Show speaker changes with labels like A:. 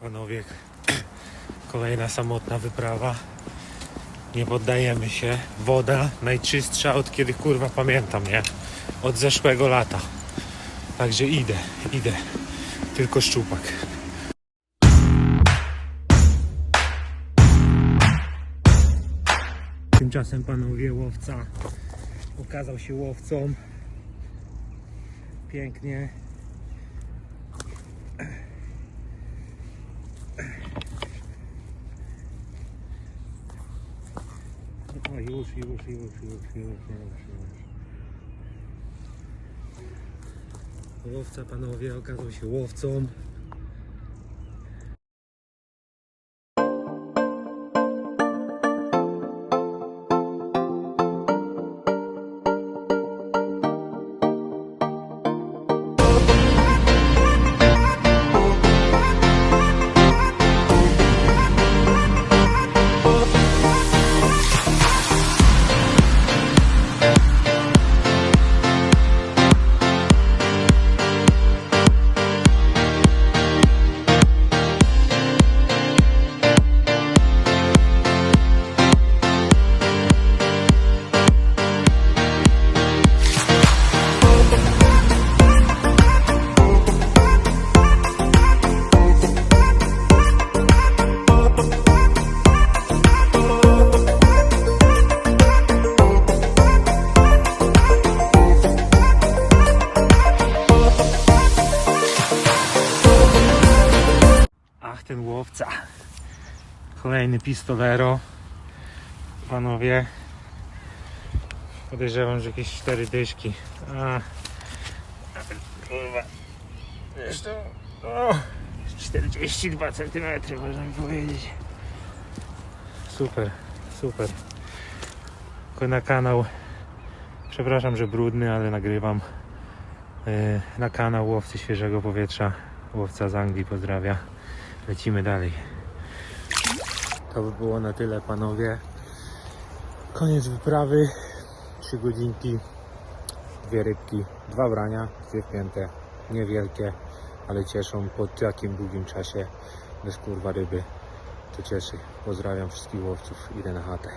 A: Panowie, kolejna samotna wyprawa. Nie poddajemy się. Woda najczystsza od kiedy kurwa pamiętam, nie? Od zeszłego lata. Także idę, idę. Tylko szczupak. Tymczasem panowie łowca okazał się łowcą. Pięknie. O, już, już, już, już, już, już, już. Łowca, panowie, okazał się łowcą. Ten łowca. Kolejny pistolero. Panowie. Podejrzewam, że jakieś cztery dyszki. A. Kurwa. Zresztą. O, 42 cm można mi powiedzieć. Super, super. Na kanał. Przepraszam, że brudny, ale nagrywam. e, Na kanał łowcy świeżego powietrza. Łowca z Anglii pozdrawia. Lecimy dalej. To by było na tyle, panowie. Koniec wyprawy. Trzy godzinki, dwie rybki, dwa brania, dwie wpięte. Niewielkie, ale cieszą po takim długim czasie. Bez kurwa ryby. To cieszy. Pozdrawiam wszystkich łowców. Idę na chatę.